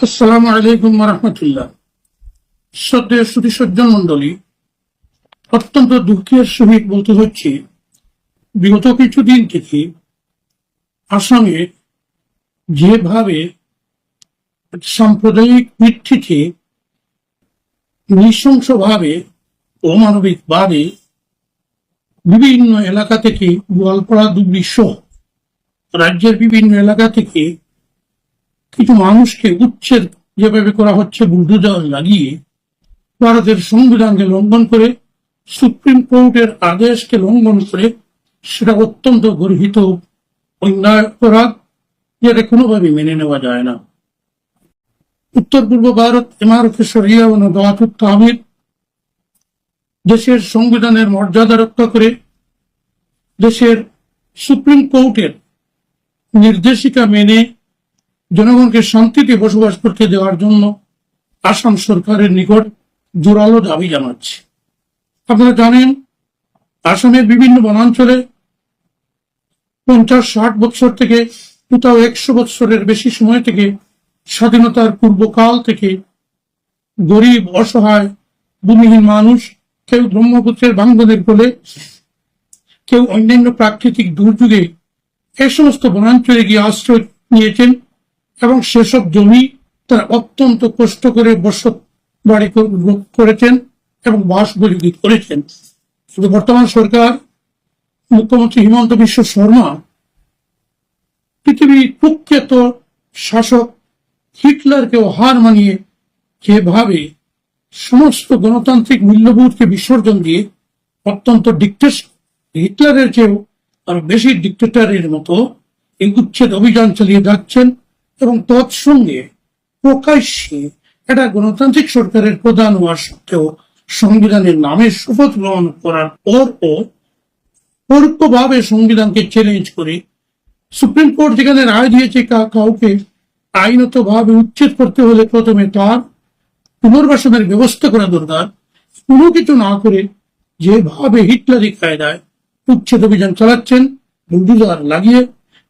আসসালামু আলাইকুম রহমতুল্লাহ। শ্রদ্ধেয় শ্রুতি মন্ডলী অত্যন্ত দুঃখের সহিত বলতে হচ্ছে, বিগত কিছুদিন থেকে আসামে যেভাবে সাম্প্রদায়িক ভিত্তিতে নৃশংসভাবে অমানবিকভাবে বিভিন্ন এলাকা থেকে গোয়ালপাড়া সহ রাজ্যের বিভিন্ন এলাকা থেকে কিছু মানুষকে উচ্ছেদ যেভাবে করা হচ্ছে বুলডোজার লাগিয়ে ভারতের সংবিধানকে লঙ্ঘন করে, সুপ্রিম কোর্টের আদেশকে লঙ্ঘন করে, সেটা অত্যন্ত গর্হিত অন্যায় অপরাধ, যেটা কোনোভাবে মেনে নেওয়া যায় না। উত্তর পূর্ব ভারত ইমারত সরিয়া ও তামির দেশের সংবিধানের মর্যাদা রক্ষা করে, দেশের সুপ্রিম কোর্টের নির্দেশিকা মেনে জনগণকে শান্তিতে বসবাস করতে দেওয়ার জন্য আসাম সরকারের নিকট জোরালো দাবি জানাচ্ছে। আপনারা জানেন, আসামের বিভিন্ন বনাঞ্চলে পঞ্চাশ, ষাট বছর থেকে কোথাও একশো বছরের বেশি সময় থেকে স্বাধীনতার পূর্বকাল থেকে গরিব, অসহায়, ভূমিহীন মানুষ, কেউ ব্রহ্মপুত্রের বাঙ্গনের বলে কেউ অন্যান্য প্রাকৃতিক দুর্যোগে এই সমস্ত বনাঞ্চলে গিয়ে আশ্রয় নিয়েছেন। এবং সেসব জমি তারা অত্যন্ত কষ্ট করে বসত বাড়ি করেছেন এবং বাসগুলি করেছেন। কিন্তু বর্তমান সরকার মুখ্যমন্ত্রী হিমন্ত বিশ্ব শর্মা পৃথিবীর কুখ্যাত শাসক হিটলারকেও হার মানিয়ে যেভাবে সমস্ত গণতান্ত্রিক মূল্যবোধকে বিসর্জন দিয়ে অত্যন্ত ডিক্টেস হিটলারের চেয়েও আরও বেশি ডিক্টেটারের মতো এই উচ্ছেদ অভিযান চালিয়ে যাচ্ছেন এবং তৎসঙ্গে প্রকাশ্যে এটা গণতান্ত্রিক সরকারের প্রধান হওয়ার সত্ত্বেও সংবিধানের নামে শপথ গ্রহণ করার পরও পরোক্ষভাবে সংবিধানকে চ্যালেঞ্জ করে সুপ্রিম কোর্ট যেখানে রায় দিয়েছে কাউকে আইনত ভাবে উচ্ছেদ করতে হলে প্রথমে তার পুনর্বাসনের ব্যবস্থা করা দরকার। কোনো কিছু না করে যেভাবে হিটলারি কায়দায় উচ্ছেদ অভিযান চালাচ্ছেন বুলডোজার লাগিয়ে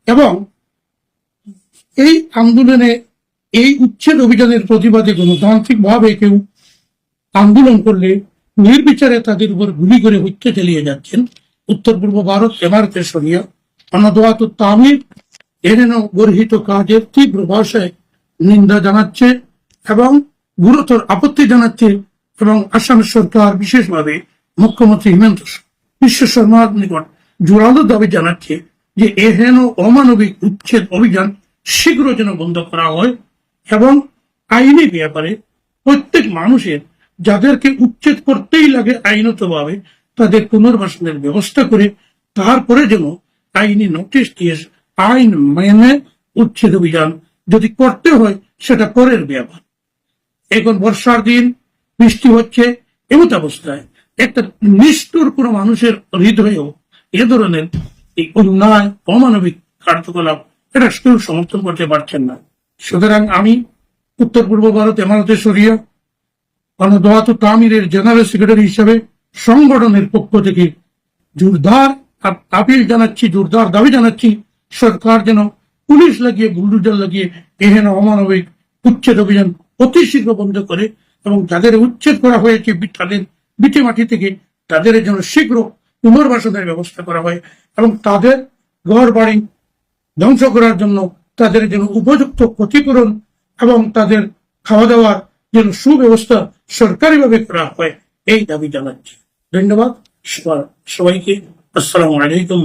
এবং এই আন্দোলনে, এই উচ্ছেদ অভিযানের প্রতিবাদে গণতান্ত্রিক ভাবে কেউ আন্দোলন করলে নির্বিচারে তাদের উপর গুলি করে হত্যা চালিয়ে যাচ্ছেন। উত্তর পূর্ব ভারত এমারতে সরিয়া অনদোয়াত তামির এরেন গর্হিত কাজের তীব্র ভাষায় নিন্দা জানাচ্ছে এবং গুরুতর আপত্তি জানাচ্ছে এবং আসাম সরকার বিশেষভাবে মুখ্যমন্ত্রী হিমন্ত বিশ্ব শর্মার নিকট জোরালো দাবি জানাচ্ছে যে এহেন অমানবিক উচ্ছেদ অভিযান শীঘ্র যেন বন্ধ করা হয় এবং আইনি ব্যাপারে প্রত্যেক মানুষের যাদেরকে উচ্ছেদ করতেই লাগে আইনতভাবে, তাদের পুনর্বাসনের ব্যবস্থা করে তারপরে যেন আইনি নোটিশ দিয়ে আইন মেনে উচ্ছেদ অভিযান যদি করতে হয়, সেটা পরের ব্যাপার। এখন বর্ষার দিন, বৃষ্টি হচ্ছে, এমত অবস্থায় একটা নিষ্ঠুর কোনো মানুষের হৃদয়েও এ ধরনের এই অন্যায়, অমানবিক কার্যকলাপ এটা কেউ সমর্থন করতে পারছেন না। সুতরাং আমি উত্তর পূর্ব ভারত এমারতে সরিয়া গণদোয়াত তামিরের জেনারেল সেক্রেটারি হিসেবে সংগঠনের পক্ষ থেকে জোরদার আপ- আপিল জানাচ্ছি, জোরদার দাবি জানাচ্ছি, সরকার যেন পুলিশ লাগিয়ে, বুলডোজার লাগিয়ে এহেন অমানবিক উচ্ছেদ অভিযান অতি শীঘ্র বন্ধ করে এবং যাদের উচ্ছেদ করা হয়েছে তাদের বিটে মাটি থেকে, তাদের যেন শীঘ্র পুনর্বাসনের ব্যবস্থা করা হয় এবং তাদের ঘর বাড়ি ধ্বংস করার জন্য তাদের যেন উপযুক্ত ক্ষতিপূরণ এবং তাদের খাওয়া দাওয়ার যেন সুব্যবস্থা সরকারিভাবে করা হয়, এই দাবি জানাচ্ছি। ধন্যবাদ। সবাইকে আসসালাম আলাইকুম।